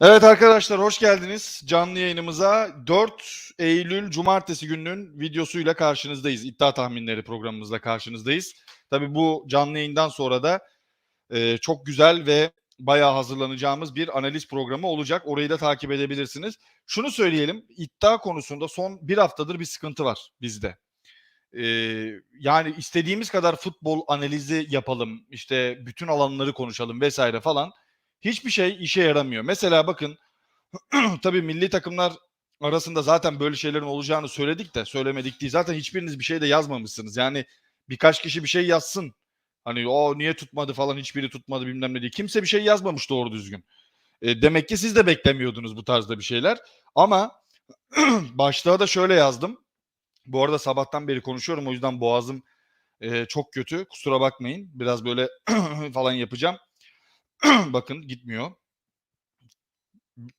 Evet arkadaşlar hoş geldiniz canlı yayınımıza. 4 Eylül Cumartesi gününün videosuyla karşınızdayız. İddia tahminleri programımızda karşınızdayız. Tabii bu canlı yayından sonra da e, çok güzel ve bayağı hazırlanacağımız bir analiz programı olacak. Orayı da takip edebilirsiniz. Şunu söyleyelim iddia konusunda son bir haftadır bir sıkıntı var bizde. E, yani istediğimiz kadar futbol analizi yapalım, işte bütün alanları konuşalım vesaire falan hiçbir şey işe yaramıyor. Mesela bakın tabii milli takımlar arasında zaten böyle şeylerin olacağını söyledik de söylemedik değil. Zaten hiçbiriniz bir şey de yazmamışsınız. Yani birkaç kişi bir şey yazsın. Hani o niye tutmadı falan hiçbiri tutmadı bilmem ne diye. Kimse bir şey yazmamış doğru düzgün. E, demek ki siz de beklemiyordunuz bu tarzda bir şeyler. Ama başlığa da şöyle yazdım. Bu arada sabahtan beri konuşuyorum o yüzden boğazım e, çok kötü. Kusura bakmayın. Biraz böyle falan yapacağım. Bakın gitmiyor.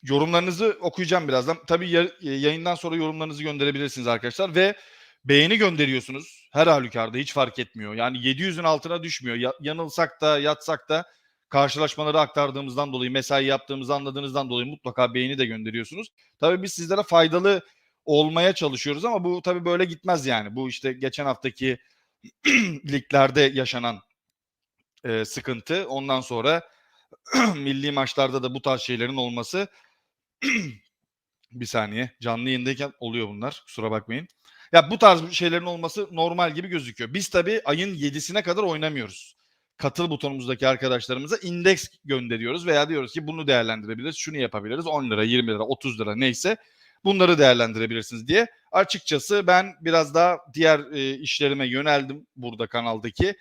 Yorumlarınızı okuyacağım birazdan. Tabii yayından sonra yorumlarınızı gönderebilirsiniz arkadaşlar ve beğeni gönderiyorsunuz. Her halükarda hiç fark etmiyor. Yani 700'ün altına düşmüyor. Ya, yanılsak da yatsak da karşılaşmaları aktardığımızdan dolayı, mesai yaptığımızı anladığınızdan dolayı mutlaka beğeni de gönderiyorsunuz. Tabii biz sizlere faydalı olmaya çalışıyoruz ama bu tabii böyle gitmez yani. Bu işte geçen haftaki liglerde yaşanan e, sıkıntı. Ondan sonra milli maçlarda da bu tarz şeylerin olması bir saniye canlı yayındayken oluyor bunlar kusura bakmayın. Ya bu tarz şeylerin olması normal gibi gözüküyor. Biz tabii ayın 7'sine kadar oynamıyoruz. Katıl butonumuzdaki arkadaşlarımıza indeks gönderiyoruz veya diyoruz ki bunu değerlendirebiliriz, şunu yapabiliriz. 10 lira, 20 lira, 30 lira neyse bunları değerlendirebilirsiniz diye. Açıkçası ben biraz daha diğer e, işlerime yöneldim burada kanaldaki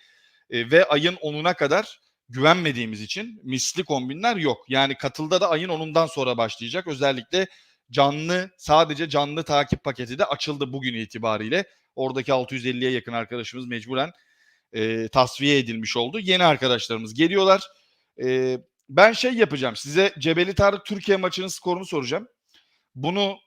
e, ve ayın 10'una kadar güvenmediğimiz için misli kombinler yok. Yani katılda da ayın 10'undan sonra başlayacak. Özellikle canlı sadece canlı takip paketi de açıldı bugün itibariyle. Oradaki 650'ye yakın arkadaşımız mecburen e, tasfiye edilmiş oldu. Yeni arkadaşlarımız geliyorlar. E, ben şey yapacağım size Cebeli Tarık Türkiye maçının skorunu soracağım. Bunu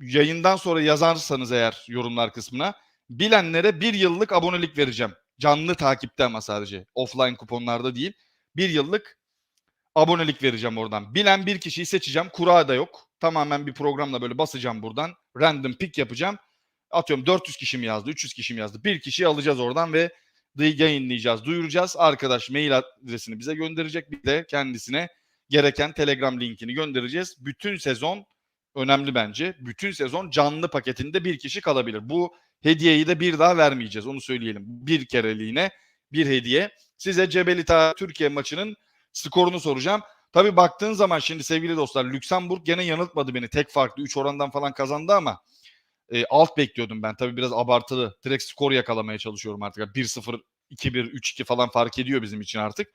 yayından sonra yazarsanız eğer yorumlar kısmına bilenlere bir yıllık abonelik vereceğim. Canlı takipte ama sadece offline kuponlarda değil bir yıllık abonelik vereceğim oradan. Bilen bir kişiyi seçeceğim. Kura da yok. Tamamen bir programla böyle basacağım buradan. Random pick yapacağım. Atıyorum 400 kişi mi yazdı, 300 kişi mi yazdı? Bir kişiyi alacağız oradan ve yayınlayacağız, duyuracağız. Arkadaş mail adresini bize gönderecek. Bir de kendisine gereken Telegram linkini göndereceğiz. Bütün sezon önemli bence. Bütün sezon canlı paketinde bir kişi kalabilir. Bu hediyeyi de bir daha vermeyeceğiz. Onu söyleyelim. Bir kereliğine bir hediye. Size Cebelita Türkiye maçının skorunu soracağım. Tabii baktığın zaman şimdi sevgili dostlar Lüksemburg gene yanıltmadı beni. Tek farklı 3 orandan falan kazandı ama e, alt bekliyordum ben. Tabii biraz abartılı. Direkt skor yakalamaya çalışıyorum artık. 1-0, 2-1, 3-2 falan fark ediyor bizim için artık.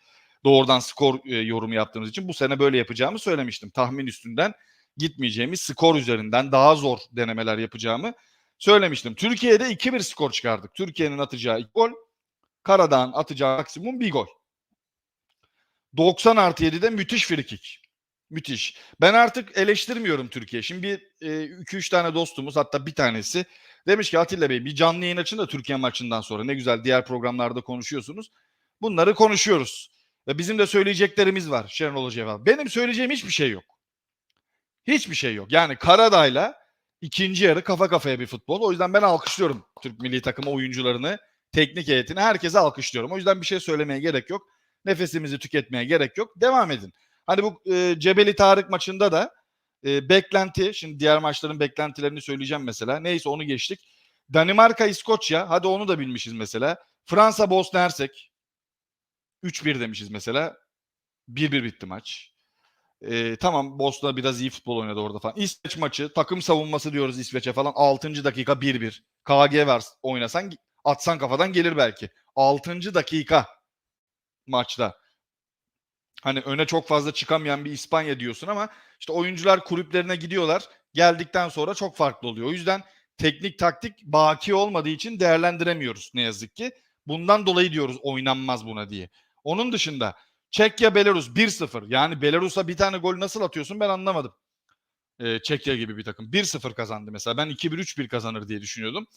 Doğrudan skor e, yorumu yaptığımız için bu sene böyle yapacağımı söylemiştim. Tahmin üstünden gitmeyeceğimiz skor üzerinden daha zor denemeler yapacağımı söylemiştim. Türkiye'de 2-1 skor çıkardık. Türkiye'nin atacağı ilk gol Karadağ'ın atacağı maksimum bir gol. 90 artı 7'de müthiş frikik. Müthiş. Ben artık eleştirmiyorum Türkiye. Şimdi bir 2-3 e, tane dostumuz hatta bir tanesi demiş ki Atilla Bey bir canlı yayın açın da Türkiye maçından sonra ne güzel diğer programlarda konuşuyorsunuz. Bunları konuşuyoruz. Ve bizim de söyleyeceklerimiz var Şenol Hoca Benim söyleyeceğim hiçbir şey yok. Hiçbir şey yok. Yani Karadağ'la ikinci yarı kafa kafaya bir futbol. O yüzden ben alkışlıyorum Türk milli takımı oyuncularını teknik heyetini herkese alkışlıyorum. O yüzden bir şey söylemeye gerek yok. Nefesimizi tüketmeye gerek yok. Devam edin. Hani bu e, Cebeli Tarık maçında da e, beklenti, şimdi diğer maçların beklentilerini söyleyeceğim mesela. Neyse onu geçtik. Danimarka, İskoçya, hadi onu da bilmişiz mesela. Fransa, Bosna Hersek. 3-1 demişiz mesela. 1-1 bitti maç. E, tamam Bosna biraz iyi futbol oynadı orada falan. İsveç maçı takım savunması diyoruz İsveç'e falan. 6. dakika 1-1. KG var oynasan Atsan kafadan gelir belki. 6. dakika maçta. Hani öne çok fazla çıkamayan bir İspanya diyorsun ama işte oyuncular kulüplerine gidiyorlar. Geldikten sonra çok farklı oluyor. O yüzden teknik taktik baki olmadığı için değerlendiremiyoruz ne yazık ki. Bundan dolayı diyoruz oynanmaz buna diye. Onun dışında Çekya Belarus 1-0. Yani Belarus'a bir tane gol nasıl atıyorsun ben anlamadım. Ee, Çekya gibi bir takım. 1-0 kazandı mesela. Ben 2-1-3-1 kazanır diye düşünüyordum.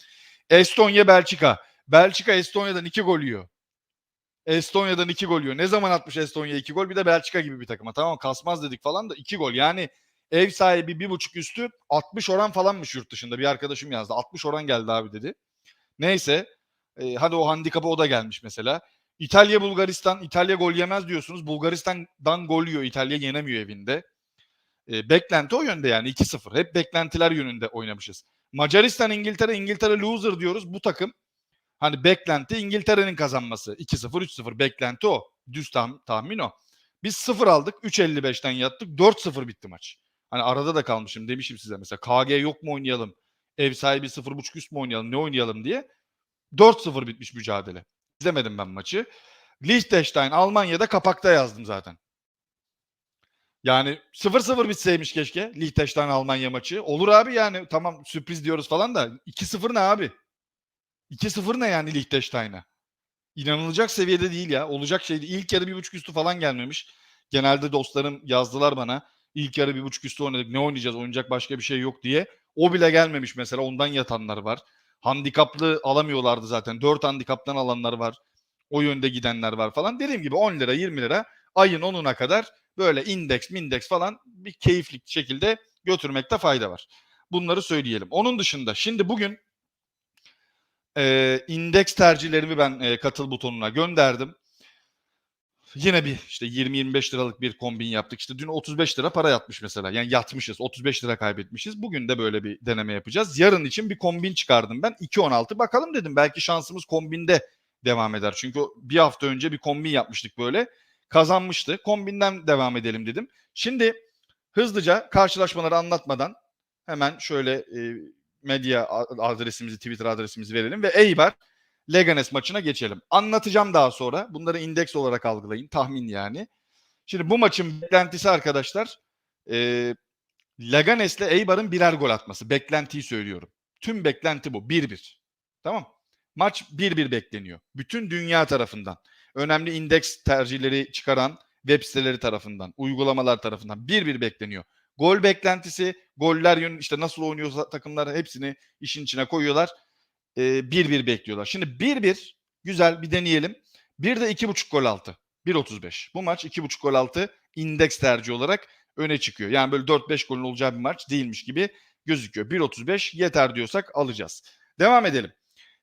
Estonya Belçika. Belçika Estonya'dan 2 gol yiyor. Estonya'dan 2 gol yiyor. Ne zaman atmış Estonya 2 gol? Bir de Belçika gibi bir takıma. Tamam kasmaz dedik falan da 2 gol. Yani Ev sahibi bir buçuk üstü 60 oran falanmış yurt dışında. Bir arkadaşım yazdı. 60 oran geldi abi dedi. Neyse. E, hadi o handikapa o da gelmiş mesela. İtalya Bulgaristan. İtalya gol yemez diyorsunuz. Bulgaristan'dan gol yiyor. İtalya yenemiyor evinde. E, beklenti o yönde yani 2-0. Hep beklentiler yönünde oynamışız. Macaristan İngiltere İngiltere loser diyoruz. Bu takım hani beklenti İngiltere'nin kazanması. 2-0 3-0 beklenti o. Düz tam, tahmin o. Biz 0 aldık. 3.55'ten yattık. 4-0 bitti maç. Hani arada da kalmışım demişim size mesela KG yok mu oynayalım? Ev sahibi 0.5 üst mü oynayalım? Ne oynayalım diye. 4-0 bitmiş mücadele. İzlemedim ben maçı. Liechtenstein Almanya'da kapakta yazdım zaten. Yani 0-0 bitseymiş keşke Liechtenstein Almanya maçı. Olur abi yani tamam sürpriz diyoruz falan da 2-0 ne abi? 2-0 ne yani Liechtenstein'a? İnanılacak seviyede değil ya. Olacak şey değil. İlk yarı bir buçuk üstü falan gelmemiş. Genelde dostlarım yazdılar bana. İlk yarı bir buçuk üstü oynadık. Ne oynayacağız? Oynayacak başka bir şey yok diye. O bile gelmemiş mesela. Ondan yatanlar var. Handikaplı alamıyorlardı zaten. 4 handikaptan alanlar var. O yönde gidenler var falan. Dediğim gibi 10 lira 20 lira ayın 10'una kadar böyle indeks mindeks falan bir keyifli şekilde götürmekte fayda var. Bunları söyleyelim. Onun dışında şimdi bugün e, indeks tercihlerimi ben e, katıl butonuna gönderdim. Yine bir işte 20-25 liralık bir kombin yaptık. İşte dün 35 lira para yatmış mesela. Yani yatmışız. 35 lira kaybetmişiz. Bugün de böyle bir deneme yapacağız. Yarın için bir kombin çıkardım ben. 2.16 bakalım dedim. Belki şansımız kombinde devam eder. Çünkü bir hafta önce bir kombin yapmıştık böyle. Kazanmıştı. Kombinden devam edelim dedim. Şimdi hızlıca karşılaşmaları anlatmadan hemen şöyle e, medya adresimizi, Twitter adresimizi verelim ve Eibar Leganes maçına geçelim. Anlatacağım daha sonra. Bunları indeks olarak algılayın. Tahmin yani. Şimdi bu maçın beklentisi arkadaşlar e, Leganes'le Eibar'ın birer gol atması. Beklentiyi söylüyorum. Tüm beklenti bu. 1-1. Tamam. Maç 1-1 bekleniyor. Bütün dünya tarafından. Önemli indeks tercihleri çıkaran web siteleri tarafından, uygulamalar tarafından 1-1 bekleniyor. Gol beklentisi, goller yönü işte nasıl oynuyor takımlar hepsini işin içine koyuyorlar. 1-1 ee, bekliyorlar. Şimdi 1-1 güzel bir deneyelim. Bir de 2.5 gol altı. 1.35. Bu maç 2.5 gol altı indeks tercih olarak öne çıkıyor. Yani böyle 4-5 golün olacağı bir maç değilmiş gibi gözüküyor. 1.35 yeter diyorsak alacağız. Devam edelim.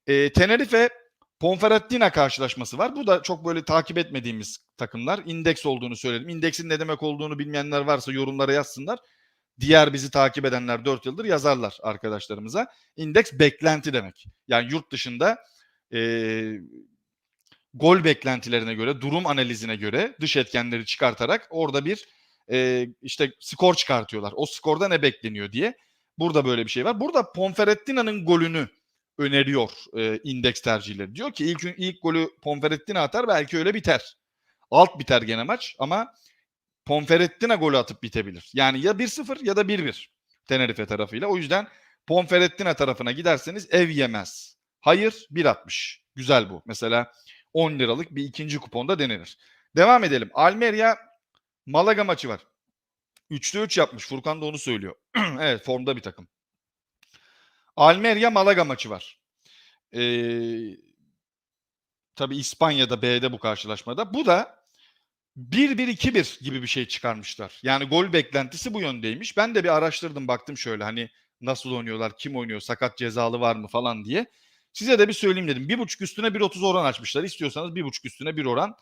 E, Tenerife Ponferradina karşılaşması var. Bu da çok böyle takip etmediğimiz takımlar. İndeks olduğunu söyledim. İndeksin ne demek olduğunu bilmeyenler varsa yorumlara yazsınlar. Diğer bizi takip edenler 4 yıldır yazarlar arkadaşlarımıza. İndeks beklenti demek. Yani yurt dışında e, gol beklentilerine göre, durum analizine göre dış etkenleri çıkartarak orada bir e, işte skor çıkartıyorlar. O skorda ne bekleniyor diye. Burada böyle bir şey var. Burada Ponferradina'nın golünü öneriyor e, indeks tercihleri. Diyor ki ilk ilk golü Ponferradina atar belki öyle biter. Alt biter gene maç ama Ponferradina golü atıp bitebilir. Yani ya 1-0 ya da 1-1 Tenerife tarafıyla. O yüzden Ponferradina tarafına giderseniz ev yemez. Hayır 1.60. Güzel bu. Mesela 10 liralık bir ikinci kuponda denenir. Devam edelim. Almeria Malaga maçı var. 3'te 3 yapmış. Furkan da onu söylüyor. evet formda bir takım. Almeria Malaga maçı var. Ee, tabii İspanya'da B'de bu karşılaşmada. Bu da 1-1-2-1 gibi bir şey çıkarmışlar. Yani gol beklentisi bu yöndeymiş. Ben de bir araştırdım baktım şöyle hani nasıl oynuyorlar, kim oynuyor, sakat cezalı var mı falan diye. Size de bir söyleyeyim dedim. 1.5 üstüne 1.30 oran açmışlar. İstiyorsanız 1.5 üstüne 1 oran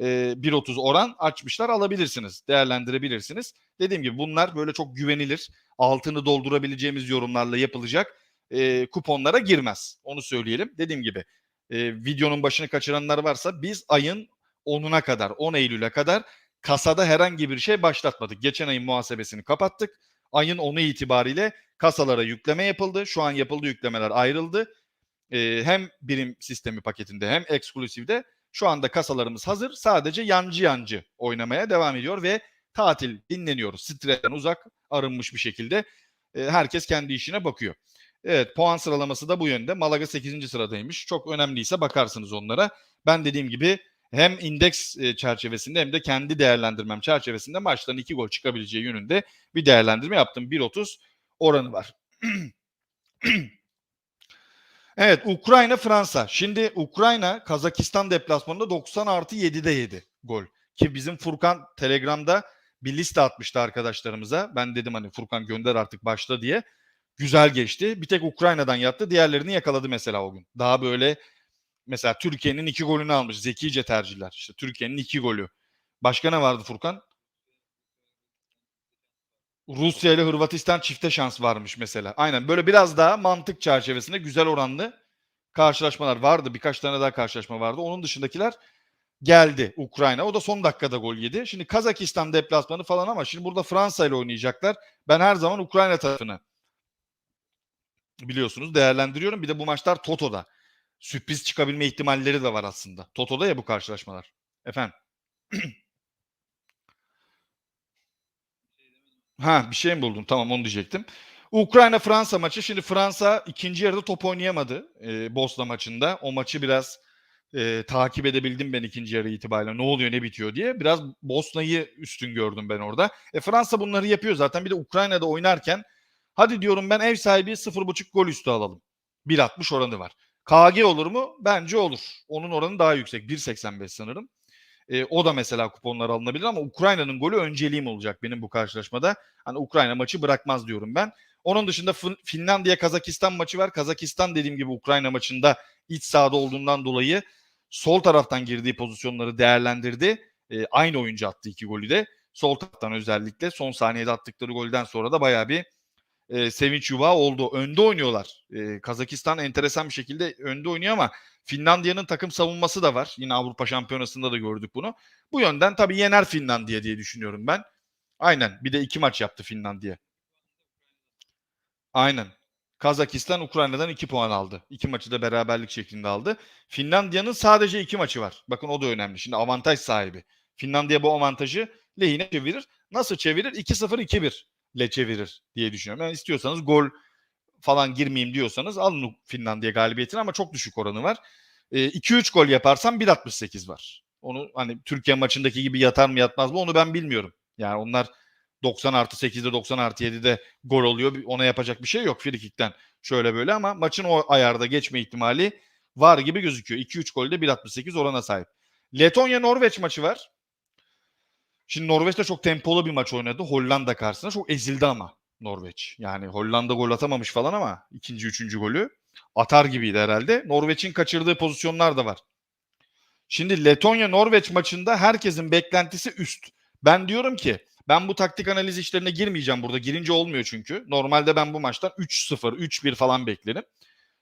e, 1.30 oran açmışlar alabilirsiniz. Değerlendirebilirsiniz. Dediğim gibi bunlar böyle çok güvenilir. Altını doldurabileceğimiz yorumlarla yapılacak e, kuponlara girmez. Onu söyleyelim. Dediğim gibi e, videonun başını kaçıranlar varsa biz ayın 10'una kadar 10 Eylül'e kadar kasada herhangi bir şey başlatmadık. Geçen ayın muhasebesini kapattık. Ayın 10'u itibariyle kasalara yükleme yapıldı. Şu an yapıldı yüklemeler ayrıldı. E, hem birim sistemi paketinde hem eksklusivde şu anda kasalarımız hazır. Sadece yancı yancı oynamaya devam ediyor ve tatil dinleniyoruz. Stresten uzak arınmış bir şekilde e, herkes kendi işine bakıyor. Evet puan sıralaması da bu yönde. Malaga 8. sıradaymış. Çok önemliyse bakarsınız onlara. Ben dediğim gibi hem indeks e, çerçevesinde hem de kendi değerlendirmem çerçevesinde maçtan 2 gol çıkabileceği yönünde bir değerlendirme yaptım. 1.30 oranı var. evet Ukrayna Fransa. Şimdi Ukrayna Kazakistan deplasmanında 90 artı 7'de 7 gol. Ki bizim Furkan Telegram'da bir liste atmıştı arkadaşlarımıza. Ben dedim hani Furkan gönder artık başla diye. Güzel geçti. Bir tek Ukrayna'dan yattı. Diğerlerini yakaladı mesela o gün. Daha böyle mesela Türkiye'nin iki golünü almış. Zekice tercihler. İşte Türkiye'nin iki golü. Başka ne vardı Furkan? Rusya ile Hırvatistan çifte şans varmış mesela. Aynen böyle biraz daha mantık çerçevesinde güzel oranlı karşılaşmalar vardı. Birkaç tane daha karşılaşma vardı. Onun dışındakiler geldi Ukrayna. O da son dakikada gol yedi. Şimdi Kazakistan deplasmanı falan ama şimdi burada Fransa ile oynayacaklar. Ben her zaman Ukrayna tarafını biliyorsunuz değerlendiriyorum. Bir de bu maçlar Toto'da. Sürpriz çıkabilme ihtimalleri de var aslında. Toto'da ya bu karşılaşmalar. Efendim. Ha bir şey mi buldun? Tamam onu diyecektim. Ukrayna Fransa maçı. Şimdi Fransa ikinci yarıda top oynayamadı e, Bosna maçında. O maçı biraz e, takip edebildim ben ikinci yarı itibariyle. Ne oluyor ne bitiyor diye. Biraz Bosna'yı üstün gördüm ben orada. E, Fransa bunları yapıyor zaten. Bir de Ukrayna'da oynarken hadi diyorum ben ev sahibi 0.5 gol üstü alalım. 1.60 oranı var. KG olur mu? Bence olur. Onun oranı daha yüksek. 1.85 sanırım. E, o da mesela kuponlar alınabilir ama Ukrayna'nın golü önceliğim olacak benim bu karşılaşmada. Hani Ukrayna maçı bırakmaz diyorum ben. Onun dışında Finlandiya Kazakistan maçı var. Kazakistan dediğim gibi Ukrayna maçında iç sahada olduğundan dolayı sol taraftan girdiği pozisyonları değerlendirdi. E, aynı oyuncu attı iki golü de. Sol taraftan özellikle son saniyede attıkları golden sonra da bayağı bir e, sevinç yuvağı oldu. Önde oynuyorlar. E, Kazakistan enteresan bir şekilde önde oynuyor ama Finlandiya'nın takım savunması da var. Yine Avrupa Şampiyonası'nda da gördük bunu. Bu yönden tabii yener Finlandiya diye düşünüyorum ben. Aynen. Bir de iki maç yaptı Finlandiya. Aynen. Kazakistan Ukrayna'dan 2 puan aldı. İki maçı da beraberlik şeklinde aldı. Finlandiya'nın sadece iki maçı var. Bakın o da önemli. Şimdi avantaj sahibi. Finlandiya bu avantajı lehine çevirir. Nasıl çevirir? 2-0 2-1 ile çevirir diye düşünüyorum. Yani istiyorsanız gol falan girmeyeyim diyorsanız alın Finlandiya galibiyetini ama çok düşük oranı var. 2-3 e, gol yaparsam 1.68 var. Onu hani Türkiye maçındaki gibi yatar mı yatmaz mı onu ben bilmiyorum. Yani onlar 90 artı 8'de 90 artı 7'de gol oluyor. Ona yapacak bir şey yok frikikten şöyle böyle ama maçın o ayarda geçme ihtimali var gibi gözüküyor. 2-3 golde 1.68 orana sahip. Letonya-Norveç maçı var. Şimdi Norveç de çok tempolu bir maç oynadı. Hollanda karşısında çok ezildi ama Norveç. Yani Hollanda gol atamamış falan ama ikinci, üçüncü golü atar gibiydi herhalde. Norveç'in kaçırdığı pozisyonlar da var. Şimdi Letonya-Norveç maçında herkesin beklentisi üst. Ben diyorum ki ben bu taktik analiz işlerine girmeyeceğim burada. Girince olmuyor çünkü. Normalde ben bu maçtan 3-0, 3-1 falan beklerim.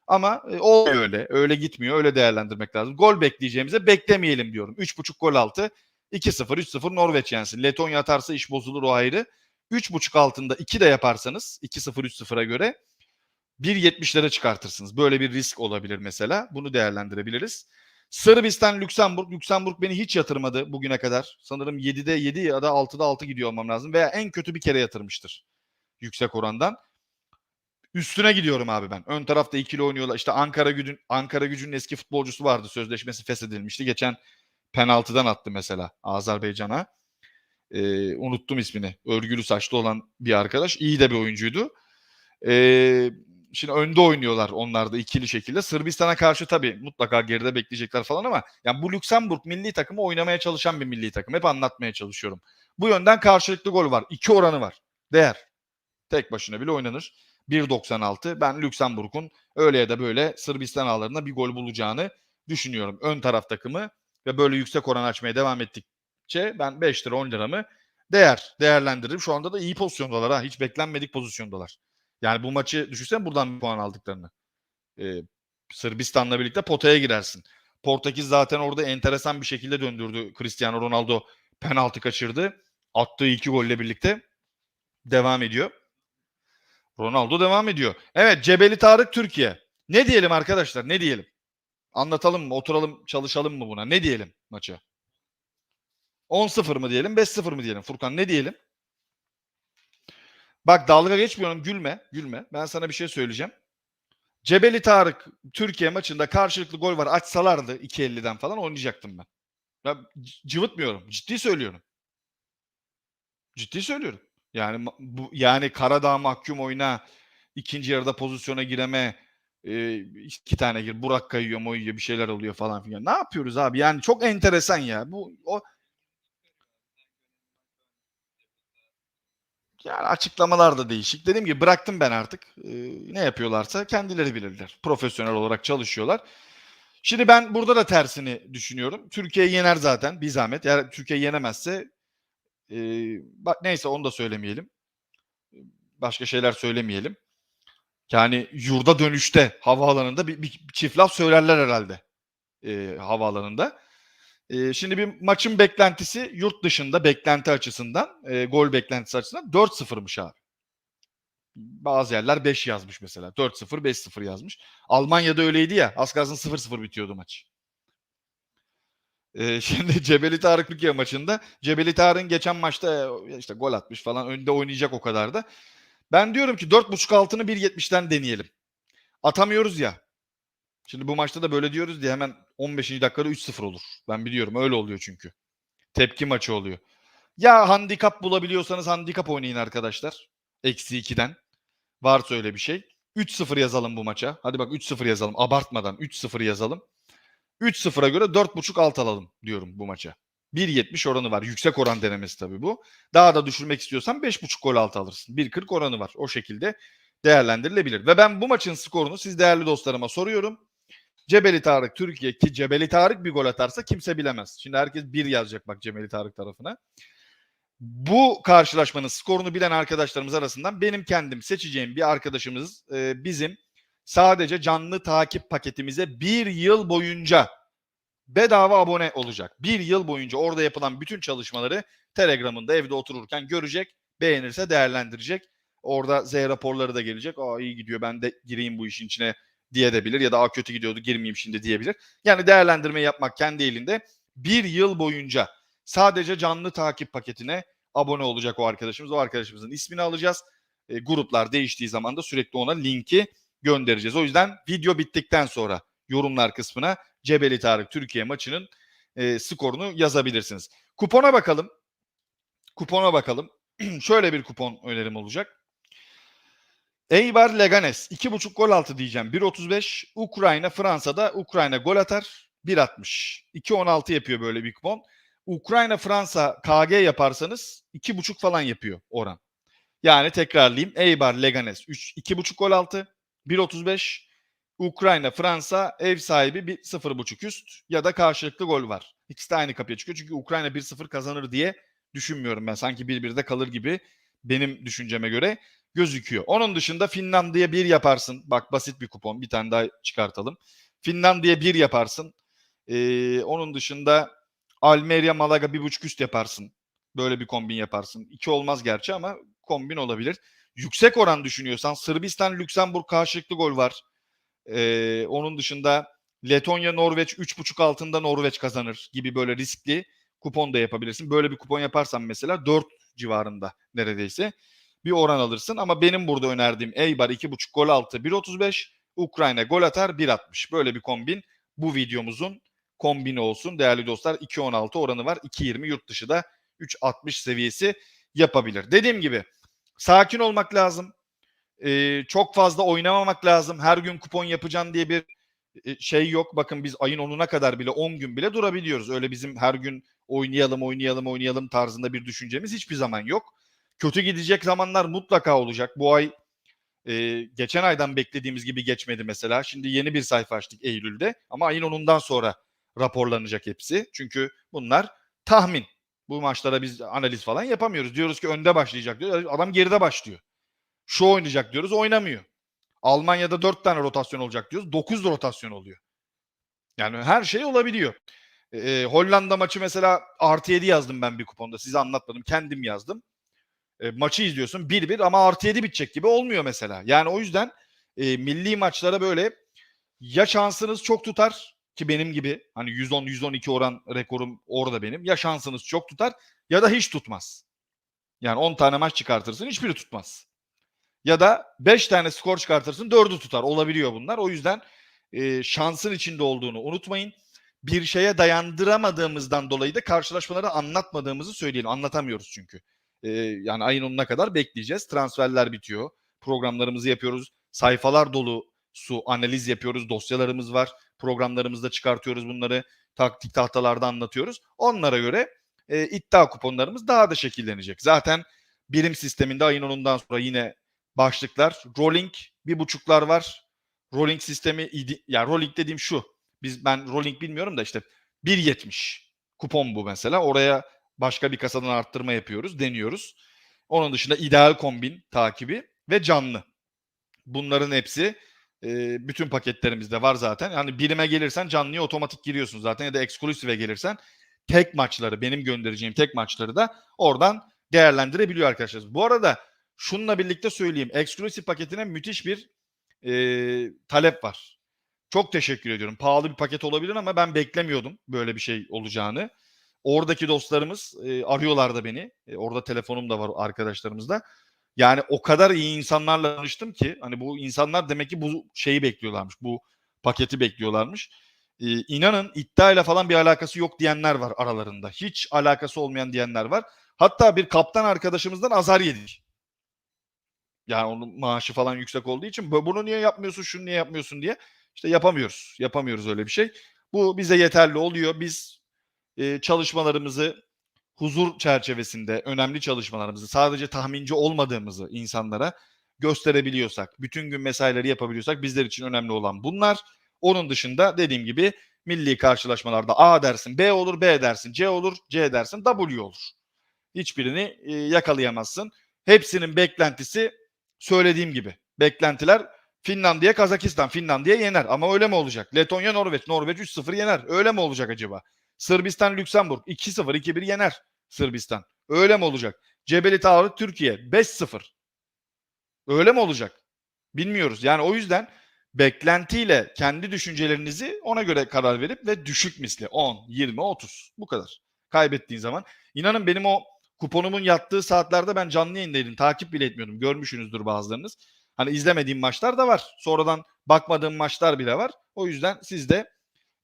Ama e, o öyle. Öyle gitmiyor. Öyle değerlendirmek lazım. Gol bekleyeceğimize beklemeyelim diyorum. 3.5 gol altı 2-0, 3-0 Norveç yensin. Letonya atarsa iş bozulur o ayrı. 3.5 altında 2 de yaparsanız 2-0, 3-0'a göre 1.70'lere çıkartırsınız. Böyle bir risk olabilir mesela. Bunu değerlendirebiliriz. Sırbistan, Lüksemburg. Lüksemburg beni hiç yatırmadı bugüne kadar. Sanırım 7'de 7 ya da 6'da 6 gidiyor olmam lazım. Veya en kötü bir kere yatırmıştır. Yüksek orandan. Üstüne gidiyorum abi ben. Ön tarafta ikili oynuyorlar. İşte Ankara Gücü'nün Ankara Gücü'nün eski futbolcusu vardı. Sözleşmesi feshedilmişti. Geçen penaltıdan attı mesela Azerbaycan'a. Ee, unuttum ismini. Örgülü saçlı olan bir arkadaş. İyi de bir oyuncuydu. Ee, şimdi önde oynuyorlar onlar da ikili şekilde. Sırbistan'a karşı tabii mutlaka geride bekleyecekler falan ama yani bu Lüksemburg milli takımı oynamaya çalışan bir milli takım. Hep anlatmaya çalışıyorum. Bu yönden karşılıklı gol var. İki oranı var. Değer. Tek başına bile oynanır. 1.96. Ben Lüksemburg'un öyle ya da böyle Sırbistan ağlarında bir gol bulacağını düşünüyorum. Ön taraf takımı ve böyle yüksek oran açmaya devam ettikçe ben 5 lira 10 lira mı değer değerlendiririm. Şu anda da iyi pozisyondalar ha. Hiç beklenmedik pozisyondalar. Yani bu maçı düşünsen buradan bir puan aldıklarını. Ee, Sırbistan'la birlikte potaya girersin. Portekiz zaten orada enteresan bir şekilde döndürdü. Cristiano Ronaldo penaltı kaçırdı. Attığı iki golle birlikte devam ediyor. Ronaldo devam ediyor. Evet Cebeli Tarık Türkiye. Ne diyelim arkadaşlar ne diyelim? Anlatalım mı? Oturalım çalışalım mı buna? Ne diyelim maça? 10-0 mı diyelim? 5-0 mı diyelim? Furkan ne diyelim? Bak dalga geçmiyorum gülme. Gülme. Ben sana bir şey söyleyeceğim. Cebeli Tarık Türkiye maçında karşılıklı gol var açsalardı 2.50'den falan oynayacaktım ben. Ya cıvıtmıyorum. Ciddi söylüyorum. Ciddi söylüyorum. Yani bu yani Karadağ mahkum oyna ikinci yarıda pozisyona gireme e, iki tane gir Burak kayıyor moyuyor bir şeyler oluyor falan filan. Ne yapıyoruz abi? Yani çok enteresan ya. Bu o Yani açıklamalar da değişik. Dediğim gibi bıraktım ben artık. Ee, ne yapıyorlarsa kendileri bilirler. Profesyonel olarak çalışıyorlar. Şimdi ben burada da tersini düşünüyorum. Türkiye yener zaten bir zahmet. Eğer Türkiye yenemezse e, bak neyse onu da söylemeyelim. Başka şeyler söylemeyelim. Yani yurda dönüşte havaalanında bir, bir, çift laf söylerler herhalde e, havaalanında. E, şimdi bir maçın beklentisi yurt dışında beklenti açısından, e, gol beklentisi açısından 4-0'mış abi. Bazı yerler 5 yazmış mesela. 4-0, 5-0 yazmış. Almanya'da öyleydi ya. Az kalsın 0-0 bitiyordu maç. E, şimdi Cebeli Tarık Türkiye maçında Cebeli Tarık'ın geçen maçta e, işte gol atmış falan önde oynayacak o kadar da. Ben diyorum ki 4.5 altını 1.70'ten deneyelim. Atamıyoruz ya. Şimdi bu maçta da böyle diyoruz diye hemen 15. dakikada 3-0 olur. Ben biliyorum öyle oluyor çünkü. Tepki maçı oluyor. Ya handikap bulabiliyorsanız handikap oynayın arkadaşlar. Eksi 2'den. Varsa öyle bir şey. 3-0 yazalım bu maça. Hadi bak 3-0 yazalım. Abartmadan 3-0 yazalım. 3-0'a göre 4.5 alt alalım diyorum bu maça. 1.70 oranı var. Yüksek oran denemesi tabii bu. Daha da düşürmek istiyorsan 5.5 gol altı alırsın. 1.40 oranı var. O şekilde değerlendirilebilir. Ve ben bu maçın skorunu siz değerli dostlarıma soruyorum. Cebeli Tarık Türkiye ki Cebeli Tarık bir gol atarsa kimse bilemez. Şimdi herkes bir yazacak bak Cebeli Tarık tarafına. Bu karşılaşmanın skorunu bilen arkadaşlarımız arasından benim kendim seçeceğim bir arkadaşımız e, bizim sadece canlı takip paketimize bir yıl boyunca bedava abone olacak. Bir yıl boyunca orada yapılan bütün çalışmaları Telegram'ında evde otururken görecek, beğenirse değerlendirecek. Orada Z raporları da gelecek. Aa iyi gidiyor ben de gireyim bu işin içine diye de bilir ya da Aa, kötü gidiyordu girmeyeyim şimdi diyebilir. Yani değerlendirme yapmak kendi elinde. Bir yıl boyunca sadece canlı takip paketine abone olacak o arkadaşımız. O arkadaşımızın ismini alacağız. E, gruplar değiştiği zaman da sürekli ona linki göndereceğiz. O yüzden video bittikten sonra yorumlar kısmına Cebeli Tarık Türkiye maçının e, skorunu yazabilirsiniz. Kupona bakalım. Kupona bakalım. Şöyle bir kupon önerim olacak. Eibar Leganes 2.5 gol altı diyeceğim. 1.35. Ukrayna Fransa'da Ukrayna gol atar. 1.60. 2.16 yapıyor böyle bir kupon. Ukrayna Fransa KG yaparsanız 2.5 falan yapıyor oran. Yani tekrarlayayım. Eibar Leganes 3 2.5 gol altı. 1.35. Ukrayna Fransa ev sahibi bir 0.5 üst ya da karşılıklı gol var. İkisi de aynı kapıya çıkıyor. Çünkü Ukrayna 1-0 kazanır diye düşünmüyorum ben. Sanki 1-1'de kalır gibi benim düşünceme göre gözüküyor. Onun dışında Finlandiya 1 yaparsın. Bak basit bir kupon. Bir tane daha çıkartalım. Finlandiya 1 yaparsın. Ee, onun dışında Almeria Malaga 1.5 üst yaparsın. Böyle bir kombin yaparsın. 2 olmaz gerçi ama kombin olabilir. Yüksek oran düşünüyorsan Sırbistan Lüksemburg karşılıklı gol var. Ee, onun dışında Letonya Norveç 3.5 altında Norveç kazanır gibi böyle riskli kupon da yapabilirsin. Böyle bir kupon yaparsan mesela 4 civarında neredeyse bir oran alırsın. Ama benim burada önerdiğim Eibar 2.5 gol altı 1.35 Ukrayna gol atar 1.60. Böyle bir kombin bu videomuzun kombini olsun. Değerli dostlar 2.16 oranı var. 2.20 yurt dışı da 3.60 seviyesi yapabilir. Dediğim gibi sakin olmak lazım. Ee, çok fazla oynamamak lazım. Her gün kupon yapacaksın diye bir e, şey yok. Bakın biz ayın 10'una kadar bile 10 gün bile durabiliyoruz. Öyle bizim her gün oynayalım oynayalım oynayalım tarzında bir düşüncemiz hiçbir zaman yok. Kötü gidecek zamanlar mutlaka olacak. Bu ay e, geçen aydan beklediğimiz gibi geçmedi mesela. Şimdi yeni bir sayfa açtık Eylül'de ama ayın 10'undan sonra raporlanacak hepsi. Çünkü bunlar tahmin. Bu maçlara biz analiz falan yapamıyoruz. Diyoruz ki önde başlayacak diyor. Adam geride başlıyor. Şu oynayacak diyoruz oynamıyor. Almanya'da 4 tane rotasyon olacak diyoruz. 9 rotasyon oluyor. Yani her şey olabiliyor. Ee, Hollanda maçı mesela artı 7 yazdım ben bir kuponda. Size anlatmadım. Kendim yazdım. E, maçı izliyorsun 1-1 ama artı 7 bitecek gibi olmuyor mesela. Yani o yüzden e, milli maçlara böyle ya şansınız çok tutar ki benim gibi hani 110-112 oran rekorum orada benim. Ya şansınız çok tutar ya da hiç tutmaz. Yani 10 tane maç çıkartırsın hiçbiri tutmaz. Ya da 5 tane skor çıkartırsın 4'ü tutar. Olabiliyor bunlar. O yüzden e, şansın içinde olduğunu unutmayın. Bir şeye dayandıramadığımızdan dolayı da karşılaşmaları anlatmadığımızı söyleyelim. Anlatamıyoruz çünkü. E, yani ayın 10'una kadar bekleyeceğiz. Transferler bitiyor. Programlarımızı yapıyoruz. Sayfalar dolu su analiz yapıyoruz. Dosyalarımız var. Programlarımızda çıkartıyoruz bunları. Taktik tahtalarda anlatıyoruz. Onlara göre e, iddia kuponlarımız daha da şekillenecek. Zaten Birim sisteminde ayın 10'undan sonra yine başlıklar. Rolling bir buçuklar var. Rolling sistemi idi- ya rolling dediğim şu. Biz ben rolling bilmiyorum da işte 1.70 kupon bu mesela. Oraya başka bir kasadan arttırma yapıyoruz, deniyoruz. Onun dışında ideal kombin takibi ve canlı. Bunların hepsi e, bütün paketlerimizde var zaten. Yani birime gelirsen canlıya otomatik giriyorsun zaten ya da eksklusive gelirsen tek maçları benim göndereceğim tek maçları da oradan değerlendirebiliyor arkadaşlar. Bu arada şununla birlikte söyleyeyim. Eksklusif paketine müthiş bir e, talep var. Çok teşekkür ediyorum. Pahalı bir paket olabilir ama ben beklemiyordum böyle bir şey olacağını. Oradaki dostlarımız e, arıyorlar da beni. E, orada telefonum da var arkadaşlarımızda. Yani o kadar iyi insanlarla tanıştım ki hani bu insanlar demek ki bu şeyi bekliyorlarmış. Bu paketi bekliyorlarmış. Ee, inanın iddiayla falan bir alakası yok diyenler var aralarında. Hiç alakası olmayan diyenler var. Hatta bir kaptan arkadaşımızdan azar yedik. Yani onun maaşı falan yüksek olduğu için "Bu- bunu niye yapmıyorsun, şunu niye yapmıyorsun diye. İşte yapamıyoruz. Yapamıyoruz öyle bir şey. Bu bize yeterli oluyor. Biz e, çalışmalarımızı huzur çerçevesinde önemli çalışmalarımızı sadece tahminci olmadığımızı insanlara gösterebiliyorsak, bütün gün mesaileri yapabiliyorsak bizler için önemli olan bunlar. Onun dışında dediğim gibi milli karşılaşmalarda A dersin, B olur, B dersin, C olur, C dersin, W olur. Hiçbirini yakalayamazsın. Hepsinin beklentisi söylediğim gibi. Beklentiler Finlandiya, Kazakistan. Finlandiya yener ama öyle mi olacak? Letonya, Norveç. Norveç 3-0 yener. Öyle mi olacak acaba? Sırbistan, Lüksemburg 2-0, 2-1 yener Sırbistan. Öyle mi olacak? Cebeli Tarık, Türkiye 5-0. Öyle mi olacak? Bilmiyoruz. Yani o yüzden beklentiyle kendi düşüncelerinizi ona göre karar verip ve düşük misli 10, 20, 30 bu kadar. Kaybettiğin zaman. İnanın benim o kuponumun yattığı saatlerde ben canlı yayındaydım. Takip bile etmiyordum. Görmüşsünüzdür bazılarınız. Hani izlemediğim maçlar da var. Sonradan bakmadığım maçlar bile var. O yüzden siz de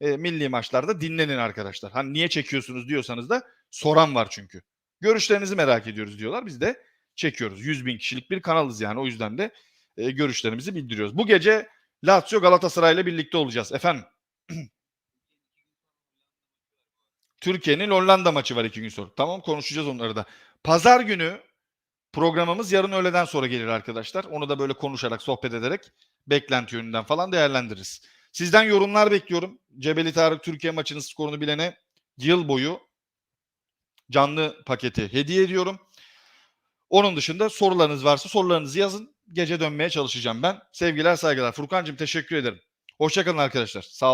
e, milli maçlarda dinlenin arkadaşlar. Hani niye çekiyorsunuz diyorsanız da soran var çünkü. Görüşlerinizi merak ediyoruz diyorlar. Biz de çekiyoruz. 100 bin kişilik bir kanalız yani. O yüzden de e, görüşlerimizi bildiriyoruz. Bu gece Lazio Galatasaray ile birlikte olacağız. Efendim? Türkiye'nin Hollanda maçı var iki gün sonra. Tamam konuşacağız onları da. Pazar günü programımız yarın öğleden sonra gelir arkadaşlar. Onu da böyle konuşarak, sohbet ederek beklenti yönünden falan değerlendiririz. Sizden yorumlar bekliyorum. Cebeli Tarık Türkiye maçının skorunu bilene yıl boyu canlı paketi hediye ediyorum. Onun dışında sorularınız varsa sorularınızı yazın. Gece dönmeye çalışacağım ben. Sevgiler saygılar. Furkan'cığım teşekkür ederim. Hoşçakalın arkadaşlar. Sağ olun.